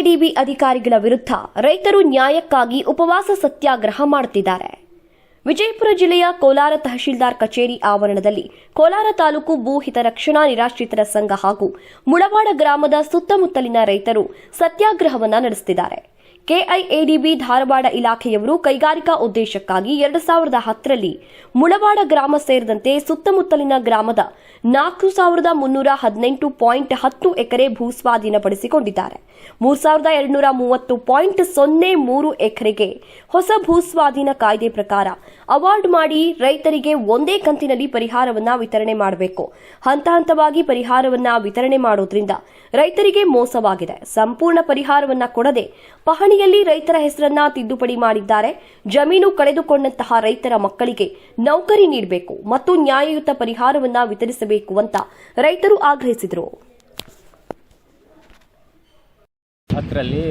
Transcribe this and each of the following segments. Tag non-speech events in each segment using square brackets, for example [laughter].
ಕೆಎಡಿಬಿ ಅಧಿಕಾರಿಗಳ ವಿರುದ್ಧ ರೈತರು ನ್ಯಾಯಕ್ಕಾಗಿ ಉಪವಾಸ ಸತ್ಯಾಗ್ರಹ ಮಾಡುತ್ತಿದ್ದಾರೆ. ವಿಜಯಪುರ ಜಿಲ್ಲೆಯ ಕೋಲಾರ ತಹಶೀಲ್ದಾರ್ ಕಚೇರಿ ಆವರಣದಲ್ಲಿ ಕೋಲಾರ ತಾಲೂಕು ಭೂ ಹಿತರಕ್ಷಣಾ ನಿರಾಶ್ರಿತರ ಸಂಘ ಹಾಗೂ ಮುಳವಾಡ ಗ್ರಾಮದ ಸುತ್ತಮುತ್ತಲಿನ ರೈತರು ಸತ್ಯಾಗ್ರಹವನ್ನು ನಡೆಸುತ್ತಿದ್ದಾರೆ. ಕೆಐಎಡಿಬಿ ಧಾರವಾಡ ಇಲಾಖೆಯವರು ಕೈಗಾರಿಕಾ ಉದ್ದೇಶಕ್ಕಾಗಿ ಎರಡು ಸಾವಿರದ ಹತ್ತರಲ್ಲಿ ಮುಳವಾಡ ಗ್ರಾಮ ಸೇರಿದಂತೆ ಸುತ್ತಮುತ್ತಲಿನ ಗ್ರಾಮದ ನಾಲ್ಕು ಸಾವಿರದ ಮುನ್ನೂರ ಹದಿನೆಂಟು ಪಾಯಿಂಟ್ ಹತ್ತು ಎಕರೆ ಭೂಸ್ವಾಧೀನಪಡಿಸಿಕೊಂಡಿದ್ದಾರೆ ಮೂರು ಸಾವಿರದ ಎರಡುನೂರ ಮೂವತ್ತು ಪಾಯಿಂಟ್ ಸೊನ್ನೆ ಮೂರು ಎಕರೆಗೆ ಹೊಸ ಭೂಸ್ವಾಧೀನ ಕಾಯ್ದೆ ಪ್ರಕಾರ ಅವಾರ್ಡ್ ಮಾಡಿ ರೈತರಿಗೆ ಒಂದೇ ಕಂತಿನಲ್ಲಿ ಪರಿಹಾರವನ್ನ ವಿತರಣೆ ಮಾಡಬೇಕು. ಹಂತ ಹಂತವಾಗಿ ಪರಿಹಾರವನ್ನ ವಿತರಣೆ ಮಾಡೋದ್ರಿಂದ ರೈತರಿಗೆ ಮೋಸವಾಗಿದೆ. ಸಂಪೂರ್ಣ ಪರಿಹಾರವನ್ನ ಕೊಡದೆ ಪಹಣಿಯಲ್ಲಿ ರೈತರ ಹೆಸರನ್ನ ತಿದ್ದುಪಡಿ ಮಾಡಿದ್ದಾರೆ. ಜಮೀನು ಕಳೆದುಕೊಂಡಂತಹ ರೈತರ ಮಕ್ಕಳಿಗೆ ನೌಕರಿ ನೀಡಬೇಕು ಮತ್ತು ನ್ಯಾಯಯುತ ಪರಿಹಾರವನ್ನ ವಿತರಿಸಬೇಕು ಅಂತ ರೈತರು ಆಗ್ರಹಿಸಿದರು. ಹತ್ತರಲ್ಲಿ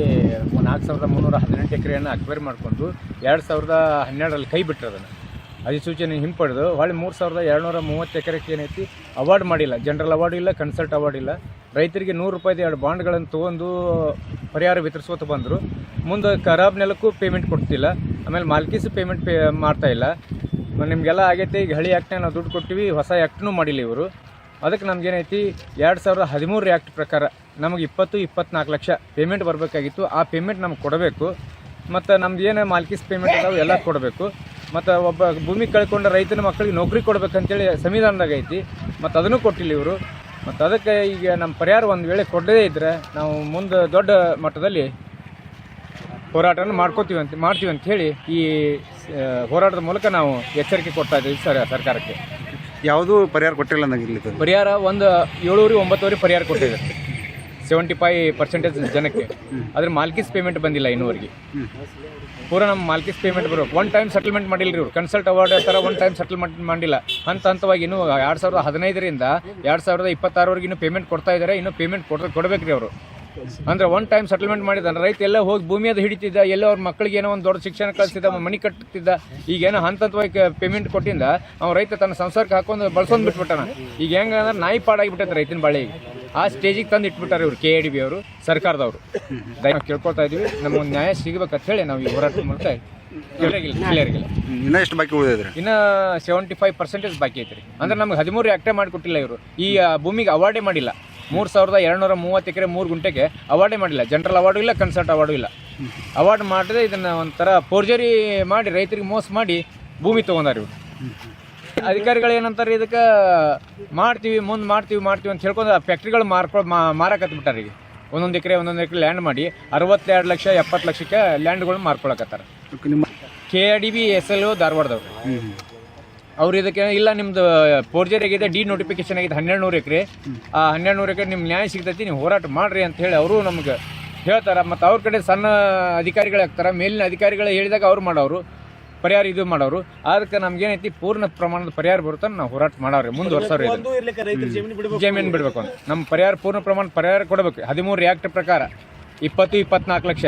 ನಾಲ್ಕು ಸಾವಿರದ ಮುನ್ನೂರ ಹದಿನೆಂಟು ಎಕರೆಯನ್ನು ಅಕ್ವೈರ್ ಮಾಡಿಕೊಂಡು ಎರಡು ಸಾವಿರದ ಹನ್ನೆರಡರಲ್ಲಿ ಕೈ ಬಿಟ್ಟರು ಅದನ್ನು ಅಧಿಸೂಚನೆ ಹಿಂಪಡೆದು ಹೊಳ್ಳಿ ಮೂರು ಸಾವಿರದ ಎರಡುನೂರ ಮೂವತ್ತು ಎಕರೆಗೆ ಏನೈತಿ ಅವಾರ್ಡ್ ಮಾಡಿಲ್ಲ. ಜನರಲ್ ಅವಾರ್ಡ್ ಇಲ್ಲ ಕನ್ಸಲ್ಟ್ ಅವಾರ್ಡ್ ಇಲ್ಲ. ರೈತರಿಗೆ ನೂರು ರೂಪಾಯಿದು ಎರಡು ಬಾಂಡ್ಗಳನ್ನು ತೊಗೊಂಡು ಪರಿಹಾರ ವಿತರಿಸ್ಕೊತ ಬಂದರು. ಮುಂದೆ ಖರಾಬ್ ನೆಲಕ್ಕೂ ಪೇಮೆಂಟ್ ಕೊಡ್ತಿಲ್ಲ. ಆಮೇಲೆ ಮಾಲ್ಕೀಸು ಪೇಮೆಂಟ್ ಪೇ ಮಾಡ್ತಾ ಇಲ್ಲ. ಮ- ನಿಮಗೆಲ್ಲ ಆಗೈತೆ, ಈಗ ಹಳಿ ಆ್ಯಕ್ಟ್ನ ನಾವು ದುಡ್ಡು ಕೊಟ್ಟಿವಿ, ಹೊಸ ಆ್ಯಕ್ಟ್ನೂ ಮಾಡಿಲ್ಲ ಇವರು. ಅದಕ್ಕೆ ನಮಗೇನೈತಿ, ಎರಡು ಸಾವಿರದ ಹದಿಮೂರು ಆ್ಯಕ್ಟ್ ಪ್ರಕಾರ ನಮಗೆ ಇಪ್ಪತ್ತು, ಇಪ್ಪತ್ನಾಲ್ಕು ಲಕ್ಷ ಪೇಮೆಂಟ್ ಬರಬೇಕಾಗಿತ್ತು. ಆ ಪೇಮೆಂಟ್ ನಮ್ಗೆ ಕೊಡಬೇಕು. ಮತ್ತು ನಮ್ದು ಏನು ಮಾಲ್ಕೀಸ್ ಪೇಮೆಂಟ್ ಅದಾವೆ ಎಲ್ಲ ಕೊಡಬೇಕು. ಮತ್ತು ಒಬ್ಬ ಭೂಮಿ ಕಳ್ಕೊಂಡ ರೈತನ ಮಕ್ಕಳಿಗೆ ನೌಕರಿ ಕೊಡ್ಬೇಕಂತೇಳಿ ಸಂವಿಧಾನದಾಗ ಐತಿ. ಮತ್ತು ಅದನ್ನು ಕೊಟ್ಟಿಲ್ಲ ಇವರು. ಮತ್ತು ಅದಕ್ಕೆ ಈಗ ನಮ್ಮ ಪರಿಹಾರ ಒಂದು ವೇಳೆ ಕೊಡದೇ ಇದ್ದರೆ ನಾವು ಮುಂದೆ ದೊಡ್ಡ ಮಟ್ಟದಲ್ಲಿ ಹೋರಾಟವನ್ನು ಮಾಡ್ಕೋತೀವಿ ಅಂತ ಮಾಡ್ತೀವಿ ಅಂತ ಹೇಳಿ ಈ ಹೋರಾಟದ ಮೂಲಕ ನಾವು ಎಚ್ಚರಿಕೆ ಕೊಡ್ತಾ ಇದ್ದೀವಿ ಸರ್ ಸರ್ಕಾರಕ್ಕೆ. ಯಾವುದೂ ಪರಿಹಾರ ಕೊಟ್ಟಿಲ್ಲ ನಂಗೆ ಇಲ್ಲಿ ಪರಿಹಾರ ಒಂದು ಏಳುವರೆ ಒಂಬತ್ತುವರೆ ಪರಿಹಾರ ಕೊಟ್ಟಿದೆ. ಸೆವೆಂಟಿ ಫೈವ್ ಪರ್ಸೆಂಟೇಜ್ ಜನಕ್ಕೆ ಅದ್ರ ಮಾಲ್ಕೀಸ್ ಪೇಮೆಂಟ್ ಬಂದಿಲ್ಲ ಇನ್ನೂವರೆಗೆ. ಪೂರ ನಮ್ಮ ಮಾಲ್ಕೀಸ್ ಪೇಮೆಂಟ್ ಬರಬೇಕು ಒನ್ ಟೈಮ್ ಸೆಟಲ್ಮೆಂಟ್ ಮಾಡಿಲ್ಲ ರೀ ಇವರು. ಕನ್ಸಲ್ಟ್ ಅವಾರ್ಡ್ ಥರ ಒನ್ ಟೈಮ್ ಸೆಟಲ್ಮೆಂಟ್ ಮಾಡಿಲ್ಲ. ಹಂತ ಹಂತವಾಗಿ ಇನ್ನೂ ಎರಡು ಸಾವಿರದ ಹದಿನೈದರಿಂದ ಎರಡು ಸಾವಿರದ ಇಪ್ಪತ್ತಾರವರೆಗೆ ಇನ್ನೂ ಪೇಮೆಂಟ್ ಕೊಡ್ತಾ ಇದ್ದಾರೆ ಇನ್ನೂ ಪೇಮೆಂಟ್ ಕೊಡ ಕೊಡಬೇಕು ರೀ ಅವರು. ಅಂದ್ರೆ ಒನ್ ಟೈಮ್ ಸೆಟಲ್ಮೆಂಟ್ ಮಾಡಿದ್ದಾನೆ ರೈತ ಎಲ್ಲ ಹೋಗಿ ಭೂಮಿ ಅದು ಹಿಡಿತಿದ್ದ, ಎಲ್ಲೋ ಅವ್ರ ಮಕ್ಕಳಿಗೆ ಏನೋ ಒಂದು ದೊಡ್ಡ ಶಿಕ್ಷಣ ಕಳಿಸ್ತಿದ್ದ ಮನಿ ಕಟ್ಟುತ್ತಿದ್ದ ಈಗೇನೋ ಹಂತ ಹಂತವಾಗಿ ಪೇಮೆಂಟ್ ಕೊಟ್ಟಿಂದ, ಅವ್ನು ರೈತ ತನ್ನ ಸಂಸಾರಕ್ಕೆ ಹಾಕೊಂಡು ಬಳ್ಸೊಂದು ಬಿಟ್ಬಿಟ್ಟಾನ. ಈಗ ಹೆಂಗಂದ್ರೆ ನಾಯಿ ಪಾಡಾಗಿಬಿಟ್ಟೈತೆ ರೈತನ ಬಾಳೆ ಈಗ ಆ ಸ್ಟೇಜಿಗೆ ತಂದು ಇಟ್ಬಿಟ್ಟಾರೆ ಇವರು ಕೆ ಎ ಡಿ ಬಿ ಅವರು ಸರ್ಕಾರದವರು. ಕೇಳ್ಕೊಳ್ತಾ ಇದೀವಿ. ನಮ್ಗೊಂದು ನ್ಯಾಯ ಸಿಗಬೇಕಂತ ಹೇಳಿ ನಾವು ಈ ಹೋರಾಟ ಮಾಡ್ತಾ ಕ್ಲಿಯರಿಗಿಲ್ಲ ಇನ್ನೂ ಎಷ್ಟು ಬಾಕಿ ಉಳಿದಿದ್ರಿ ಇನ್ನ ಸೆವೆಂಟಿ ಫೈವ್ ಪರ್ಸೆಂಟೇಜ್ ಬಾಕಿ ಐತ್ರಿ. ಅಂದ್ರೆ ನಮ್ಗೆ ಹದಿಮೂರು ಆಕ್ಟೇ ಮಾಡಿಕೊಟ್ಟಿಲ್ಲ ಇವರು. ಈ ಭೂಮಿಗೆ ಅವಾರ್ಡೇ ಮಾಡಿಲ್ಲ. ಮೂರು ಸಾವಿರದ ಎರಡುನೂರ ಮೂವತ್ತು ಎಕರೆ ಮೂರು ಗುಂಟೆಗೆ ಅವಾರ್ಡೇ ಮಾಡಿಲ್ಲ. ಜನರಲ್ ಅವಾರ್ಡು ಇಲ್ಲ ಕನ್ಸರ್ಟ್ ಅವಾರ್ಡು ಇಲ್ಲ. ಅವಾರ್ಡ್ ಮಾಡಿದ್ರೆ ಇದನ್ನ ಒಂಥರ ಪೋರ್ಜರಿ ಮಾಡಿ ರೈತರಿಗೆ ಮೋಸ ಮಾಡಿ ಭೂಮಿ ತೊಗೊಂಡಾರ ಇವರು. [laughs] ಅಧಿಕಾರಿಗಳು ಏನಂತಾರೆ ಇದಕ್ಕೆ, ಮಾಡ್ತೀವಿ, ಮುಂದೆ ಮಾಡ್ತೀವಿ ಮಾಡ್ತೀವಿ ಅಂತ ಹೇಳ್ಕೊಂಡು ಫ್ಯಾಕ್ಟ್ರಿಗಳು ಮಾರ್ಕೊ ಮಾರಾಕತ್ಬಿಟ್ಟಾರ ಈಗ. ಒಂದೊಂದು ಎಕರೆ ಒಂದೊಂದು ಎಕರೆ ಲ್ಯಾಂಡ್ ಮಾಡಿ ಅರವತ್ತೆರಡು ಲಕ್ಷ, ಎಪ್ಪತ್ತು ಲಕ್ಷಕ್ಕೆ ಲ್ಯಾಂಡ್ಗಳು ಮಾರ್ಕೊಳಕತ್ತಾರ. K R D B S L ಧಾರವಾಡದವ್ರು. ಅವ್ರು ಇದಕ್ಕೆ ಇಲ್ಲ, ನಿಮ್ದು ಫೋರ್ಜರಿ ಆಗಿದೆ ಡಿ ನೋಟಿಫಿಕೇಶನ್ ಆಗಿದೆ ಹನ್ನೆರಡು ನೂರು ಎಕರೆ. ಆ ಹನ್ನೆರಡು ನೂರು ಎಕರೆ ನಿಮ್ಗೆ ನ್ಯಾಯ ಸಿಗ್ತೈತಿ, ನೀವು ಹೋರಾಟ ಮಾಡ್ರಿ ಅಂತ ಹೇಳಿ ಅವರು ನಮ್ಗೆ ಹೇಳ್ತಾರೆ. ಮತ್ತು ಅವ್ರ ಕಡೆ ಸಣ್ಣ ಅಧಿಕಾರಿಗಳು ಆಗ್ತಾರೆ. ಮೇಲಿನ ಅಧಿಕಾರಿಗಳು ಹೇಳಿದಾಗ ಅವ್ರು ಮಾಡೋರು. ಪರಿಹಾರ ಇದು ಮಾಡೋರು. ಅದಕ್ಕೆ ನಮ್ಗೇನೈತಿ ಪೂರ್ಣ ಪ್ರಮಾಣದ ಪರಿಹಾರ ಬರುತ್ತೆ ನಾವು ಹೋರಾಟ ಮಾಡೋರಿ ಮುಂದುವರ್ಸೋರಿ ಜಮೀನು ಬಿಡಬೇಕು. ಅಂತ. ನಮ್ಮ ಪರಿಹಾರ ಪೂರ್ಣ ಪ್ರಮಾಣದ ಪರಿಹಾರ ಕೊಡಬೇಕು. ಹದಿಮೂರು ಆ್ಯಕ್ಟ್ ಪ್ರಕಾರ. ಇಪ್ಪತ್ತು ಇಪ್ಪತ್ನಾಲ್ಕು ಲಕ್ಷ.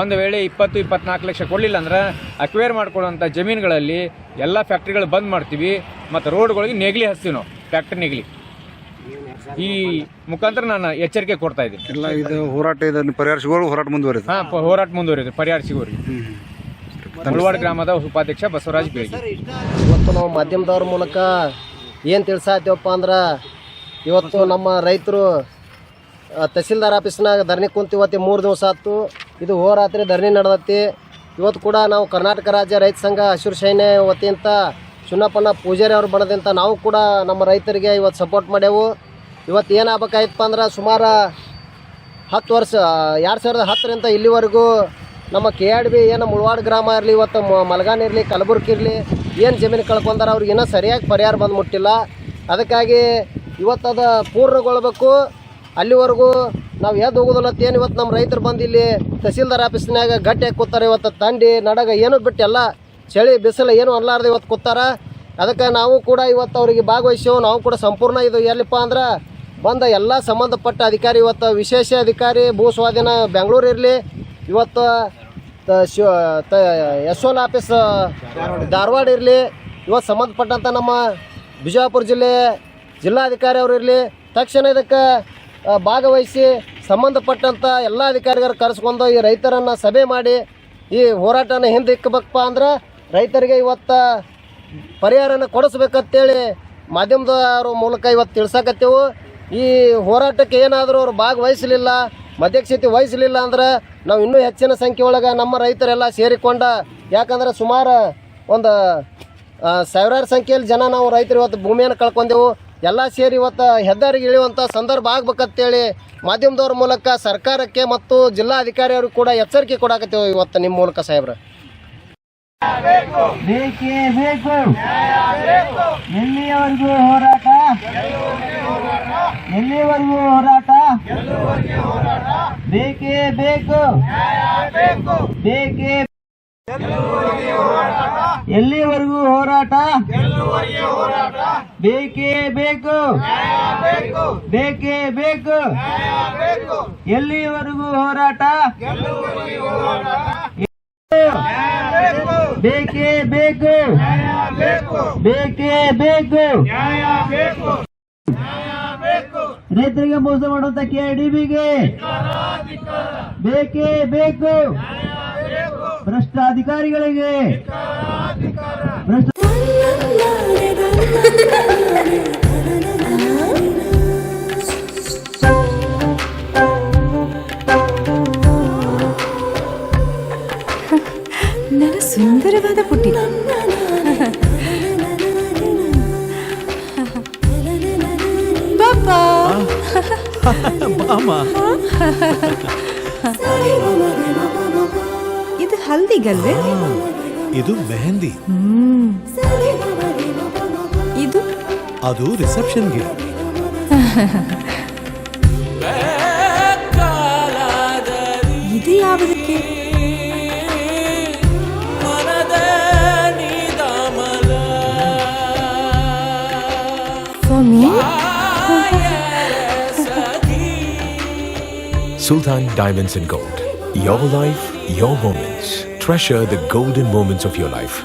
ಒಂದು ವೇಳೆ ಇಪ್ಪತ್ತು ಇಪ್ಪತ್ನಾಲ್ಕು ಲಕ್ಷ ಕೊಡಲಿಲ್ಲ ಅಂದ್ರೆ ಅಕ್ವೇರ್ ಮಾಡ್ಕೊಳ್ಳೋಂಥ ಜಮೀನುಗಳಲ್ಲಿ ಎಲ್ಲ ಫ್ಯಾಕ್ಟ್ರಿಗಳು ಬಂದ್ ಮಾಡ್ತೀವಿ. ಮತ್ತು ರೋಡ್ಗಳಿಗೆ ನೆಗ್ಲಿ ಹಚ್ತೀವಿ ನಾವು. ಫ್ಯಾಕ್ಟ್ರಿ ನೆಗ್ಲಿ. ಈ ಮುಖಾಂತರ ನಾನು ಎಚ್ಚರಿಕೆ ಕೊಡ್ತಾ ಇದ್ದೀನಿ. ಎಲ್ಲ ಇದು ಹೋರಾಟ ಇದನ್ನು ಪರಿಹಾರ ಸಿಗೋರು ಹೋರಾಟ ಮುಂದುವರಿತು ಹಾಂ ಹೋರಾಟ ಮುಂದುವರಿದೆ ಪರಿಹಾರ ಸಿಗೋರಿ ಮುಳವಾಡ ಗ್ರಾಮದ ಉಪಾಧ್ಯಕ್ಷ ಬಸವರಾಜ್ ಬೇಗಿ ಇವತ್ತು ನಾವು ಮಾಧ್ಯಮದವ್ರ ಮೂಲಕ ಏನು ತಿಳ್ಸಾತೀವಪ್ಪ ಅಂದ್ರೆ ಇವತ್ತು ನಮ್ಮ ರೈತರು ತಹಸೀಲ್ದಾರ್ ಆಫೀಸ್ನಾಗ ಧರಣಿ ಕುಂತು ಇವತ್ತು ಮೂರು ದಿವಸ ಆಯ್ತು. ಇದು ಹೋರಾತ್ರಿ ಧರಣಿ ನಡೆದತಿ. ಇವತ್ತು ಕೂಡ ನಾವು ಕರ್ನಾಟಕ ರಾಜ್ಯ ರೈತ ಸಂಘ ಹಸಿರು ಸೈನ್ಯ ವತಿಯಿಂದ ಚುನ್ನಪ್ಪನ ಪೂಜಾರಿ ಅವ್ರು ಬಣದಿಂದ ನಾವು ಕೂಡ ನಮ್ಮ ರೈತರಿಗೆ ಇವತ್ತು ಸಪೋರ್ಟ್ ಮಾಡ್ಯಾವು. ಇವತ್ತು ಏನಾಗಬೇಕಾಯ್ತಪ್ಪ ಅಂದ್ರೆ ಸುಮಾರು ಹತ್ತು ವರ್ಷ ಎರಡು ಸಾವಿರದ ಹತ್ತರಿಂದ ಇಲ್ಲಿವರೆಗೂ ನಮ್ಮ ಕೆ ಆರ್ ಬಿ, ಏನು ಮುಳವಾಡ ಗ್ರಾಮ ಇರಲಿ, ಇವತ್ತು ಮಲಗಾನ್ ಇರಲಿ, ಕಲಬುರ್ಗಿ ಇರಲಿ, ಏನು ಜಮೀನು ಕಳ್ಕೊಂಡಾರ ಅವ್ರಿಗೆ ಇನ್ನೂ ಸರಿಯಾಗಿ ಪರಿಹಾರ ಬಂದು ಮುಟ್ಟಿಲ್ಲ. ಅದಕ್ಕಾಗಿ ಇವತ್ತು ಅದು ಪೂರ್ಣಗೊಳ್ಬೇಕು. ಅಲ್ಲಿವರೆಗೂ ನಾವು ಎದ್ದು ಹೋಗೋದಲ್ಲ ಏನು ಇವತ್ತು ನಮ್ಮ ರೈತರು ಬಂದು ಇಲ್ಲಿ ತಹಸೀಲ್ದಾರ್ ಆಫೀಸ್ನಾಗ ಗಟ್ಟಿಯಾಗಿ ಕೂತಾರೆ ಇವತ್ತು, ತಂಡಿ, ನಡಗ ಏನು ಬಿಟ್ಟು ಎಲ್ಲ ಚಳಿ, ಬಿಸಿಲು ಏನು ಅನ್ಲಾರ್ದೆ ಇವತ್ತು ಕೂತಾರ. ಅದಕ್ಕೆ ನಾವು ಕೂಡ ಇವತ್ತು ಅವರಿಗೆ ಭಾಗವಹಿಸೇವು ನಾವು ಕೂಡ ಸಂಪೂರ್ಣ ಇದು ಎಲ್ಲಿಪ್ಪ ಅಂದ್ರೆ ಬಂದ ಎಲ್ಲ ಸಂಬಂಧಪಟ್ಟ ಅಧಿಕಾರಿ, ಇವತ್ತು ವಿಶೇಷ ಅಧಿಕಾರಿ, ಭೂ ಸ್ವಾಧೀನ ಬೆಂಗಳೂರು ಇರಲಿ ಇವತ್ತು, ತ, ಶಿವ, ತ ಓನ್ ಆಫೀಸ್ ಧಾರವಾಡ ಇರಲಿ, ಇವತ್ತು ಸಂಬಂಧಪಟ್ಟಂಥ ನಮ್ಮ ಬಿಜಾಪುರ ಜಿಲ್ಲೆ ಜಿಲ್ಲಾಧಿಕಾರಿ ಅವರು ಇರಲಿ, ತಕ್ಷಣ ಇದಕ್ಕೆ ಭಾಗವಹಿಸಿ ಸಂಬಂಧಪಟ್ಟಂಥ ಎಲ್ಲ ಅಧಿಕಾರಿಗಳು ಕರೆಸ್ಕೊಂಡು ಈ ರೈತರನ್ನು ಸಭೆ ಮಾಡಿ ಈ ಹೋರಾಟನ ಹಿಂದೆ ಇಕ್ಕಬೇಕಪ್ಪ ಅಂದ್ರೆ ರೈತರಿಗೆ ಇವತ್ತು ಪರಿಹಾರನ ಕೊಡಿಸ್ಬೇಕಂತೇಳಿ ಮಾಧ್ಯಮದವ್ರ ಮೂಲಕ ಇವತ್ತು ತಿಳ್ಸಕತ್ತೇವು. ಈ ಹೋರಾಟಕ್ಕೆ ಏನಾದರೂ ಅವ್ರು ಭಾಗವಹಿಸಲಿಲ್ಲ ಮಧ್ಯಕ್ಷತೆ ವಹಿಸಲಿಲ್ಲ ಅಂದ್ರೆ ನಾವು ಇನ್ನೂ ಹೆಚ್ಚಿನ ಸಂಖ್ಯೆ ಒಳಗೆ ನಮ್ಮ ರೈತರೆಲ್ಲ ಸೇರಿಕೊಂಡ, ಯಾಕಂದ್ರೆ ಸುಮಾರು ಒಂದು ಸಾವಿರಾರು ಸಂಖ್ಯೆಯಲ್ಲಿ ಜನ ನಾವು ರೈತರು ಇವತ್ತು ಭೂಮಿಯನ್ನು ಕಳ್ಕೊಂಡೆವು. ಎಲ್ಲ ಸೇರಿ ಇವತ್ತು ಹೆದ್ದಾರಿಗೆ ಇಳಿಯುವಂಥ ಸಂದರ್ಭ ಆಗ್ಬೇಕಂತೇಳಿ ಮಾಧ್ಯಮದವ್ರ ಮೂಲಕ ಸರ್ಕಾರಕ್ಕೆ ಮತ್ತು ಜಿಲ್ಲಾಧಿಕಾರಿಯವ್ರಿಗೆ ಕೂಡ ಎಚ್ಚರಿಕೆ ಕೊಡಾಕತ್ತೇವೆ ಇವತ್ತು ನಿಮ್ಮ ಮೂಲಕ ಸಾಹೇಬ್ರ. ಬೇಕೇ ಹೋರಾಟ? ಹೋರಾಟ? ಬೇಕೇ ಬೇಕು. ಬೇಕೇ ಎಲ್ಲಿವರೆಗೂ ಹೋರಾಟ? ಬೇಕೇ ಬೇಕು. ಬೇಕೇ ಬೇಕು. ಎಲ್ಲಿವರೆಗೂ ಹೋರಾಟ? ಬೇಕೇ ಬೇಕು. ಬೇಕೇ ಬೇಕು. ರೈತರಿಗೆ ಮೋಸ ಮಾಡುವಂತ ಕೆಡಿಬಿಗೆ ಬೇಕೇ ಬೇಕು. ಭ್ರಷ್ಟ ಅಧಿಕಾರಿಗಳಿಗೆ ಭ್ರಷ್ಟ ಇದು ಹಲ್ದಿಗಲ್ವೇ? ಇದು ಮೆಹಂದಿ. ಇದು? ಅದು ರಿಸೆಪ್ಷನ್ಗೆ. ಇದು ಯಾವುದಕ್ಕೆ? For me? Sultan Diamonds and Gold. Your life, your moments. Treasure the golden moments of your life.